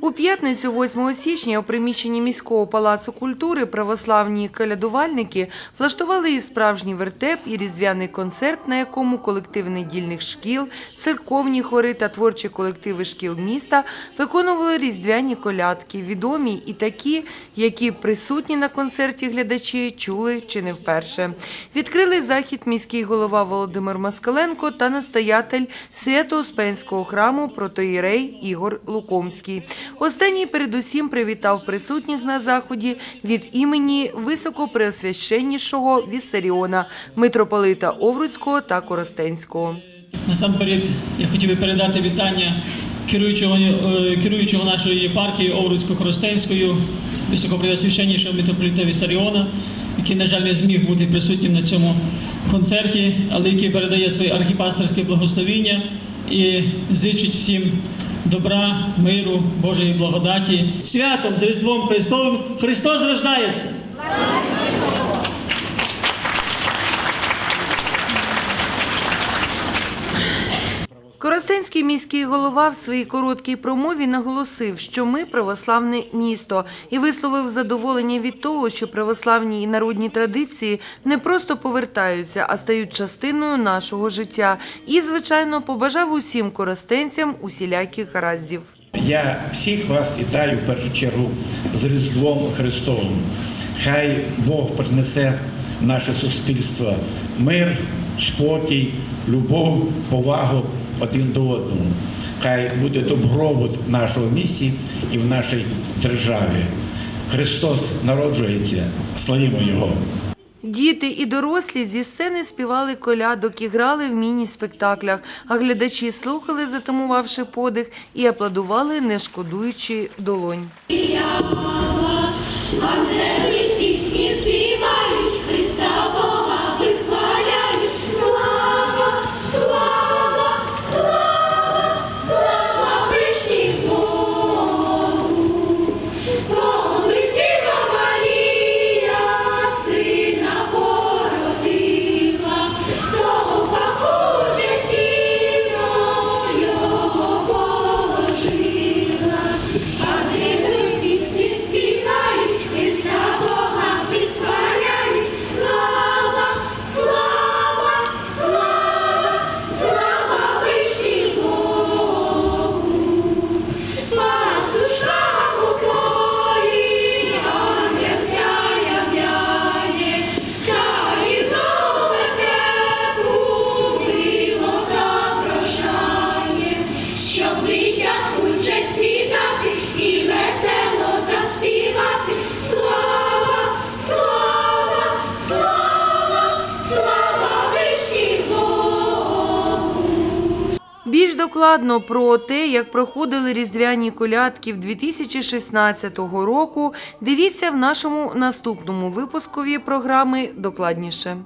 У п'ятницю, 8 січня, у приміщенні міського палацу культури православні колядувальники влаштували і справжній вертеп, і різдвяний концерт, на якому колективи недільних шкіл, церковні хори та творчі колективи шкіл міста виконували різдвяні колядки, відомі і такі, які присутні на концерті глядачі чули чи не вперше. Відкрили захід міський голова Володимир Москаленко та настоятель Свято-Успенського храму протоїрей Ігор Лукомський. Останній передусім привітав присутніх на заході від імені високопреосвященнішого Віссаріона, митрополита Овруцького та Коростенського. Насамперед я хотів би передати вітання керуючого, е, керуючого нашої єпархії Овруцько-Коростенською, високопреосвященнішого митрополита Вісаріона, який, на жаль, не зміг бути присутнім на цьому концерті, але який передає своє архіпастерське благословіння і зичить всім добра, миру, Божої благодаті. Святом з Різдвом Христовим Христос рождається! Коростенський міський голова в своїй короткій промові наголосив, що ми православне місто, і висловив задоволення від того, що православні і народні традиції не просто повертаються, а стають частиною нашого життя. І, звичайно, побажав усім коростенцям усіляких гараздів. Я всіх вас вітаю в першу чергу з Різдвом Христовим. Хай Бог принесе в наше суспільство мир, спокій, любов, повагу один до одного. Хай буде добробут в нашому місті і в нашій державі. Христос народжується, славімо Його! Діти і дорослі зі сцени співали колядок і грали в міні-спектаклях, а глядачі слухали, затамувавши подих, і аплодували, не шкодуючи долонь. Ангели пісні співають, Христа Більш докладно про те, як проходили різдвяні колядки в 2016 року, дивіться в нашому наступному випускові програми докладніше.